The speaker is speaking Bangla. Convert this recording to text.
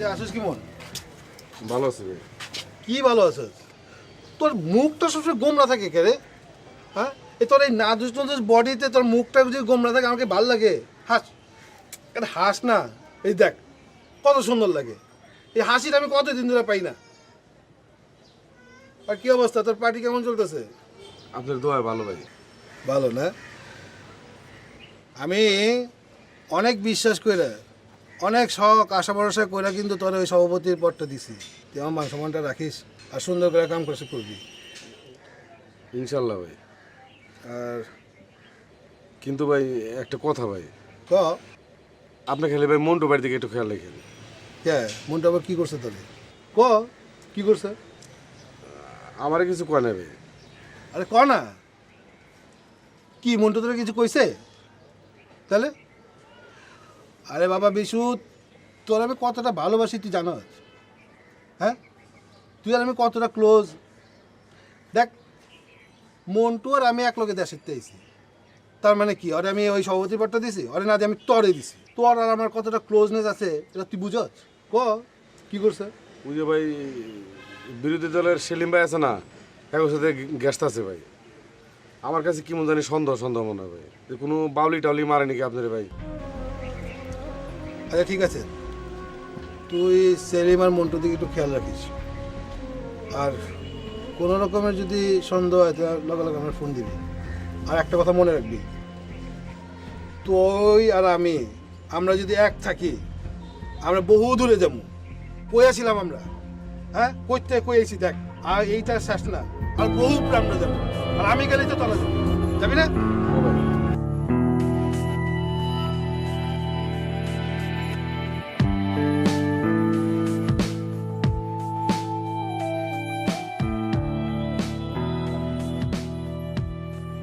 যে আসিস কি ভালো আছে ভাই। কি ভালো আছিস? তোর মুখটা সবসময় গোমরা থাকে কে রে? হ্যাঁ? এ তোর এই নাদুস নাদুস বডিতে তোর মুখটা যদি গোমরা থাকে আমাকে ভালো লাগে। হাস। আরে হাস না। এই দেখ কত সুন্দর লাগে। এই হাসিটা আমি কতদিন ধরে পাই না। আর কি অবস্থা? তোর পার্টি কেমন চলতেছে? আপনার দোয়া ভালো ভাই। ভালো না? আমি অনেক বিশ্বাস কইরা অনেক শখ আশা ভরসা কইরা কিন্তু তোর ওই সভাপতির পদটা দিছি। তুই আমার মান সম্মানটা রাখিস আর সুন্দর করে কাম করছে করবি। ইনশাল্লাহ ভাই। আর কিন্তু ভাই একটা কথা ভাই। ক? আপনি খেলে ভাই মন্টু বাড়ির দিকে একটু খেয়াল রাখেন। হ্যাঁ মনটা আবার কি করছে তোরে? ক? কী করছে? আমার কিছু কয় না ভাই। আরে ক না? কি মনটা তোরে কিছু কইছে? তাহলে? আরে বাবা বিশু তোর আমি কতটা ভালোবাসি তুই জানোস। হ্যাঁ? তুই আর আমি কতটা ক্লোজ দেখ, মন্টু আর আমি এক লোকে দেশের আইছি। তার মানে কি? আরে আমি ওই সভাপতি পদটা দিছি আরে না আমি তরে দিছি। তোর আর আমার কতটা ক্লোজনেস আছে, এটা তুই বুঝছ ক? কি করছে? ওই যে ভাই, বিরোধী দলের সেলিম ভাই আছে না একর সাথে গ্যাসটা আছে ভাই। আমার কাছে কি মনে জানি সন্দেহ সন্দেহ মনে হয় ভাই। কোনো বাউলি টাউলি মারেনি কি আপনার ভাই। আচ্ছা ঠিক আছে। তুই সেলিম আর মন্টুর দিকে একটু খেয়াল রাখিস। আর কোনো রকমের যদি সন্দেহ হয়, তাহলে লগে লগে আমার ফোন দিবি। আর একটা কথা মনে রাখবি। তুই আর আমি, আমরা যদি এক থাকি, আমরা বহু দূরে যাব। কইয়াছিলাম আমরা? হ্যাঁ? কইতে কইয়েছি দেখ। আর এইটা শেষ না। আর বহু আমরা যাব। আর আমি গেলেই তো তলা যাব যাবি না?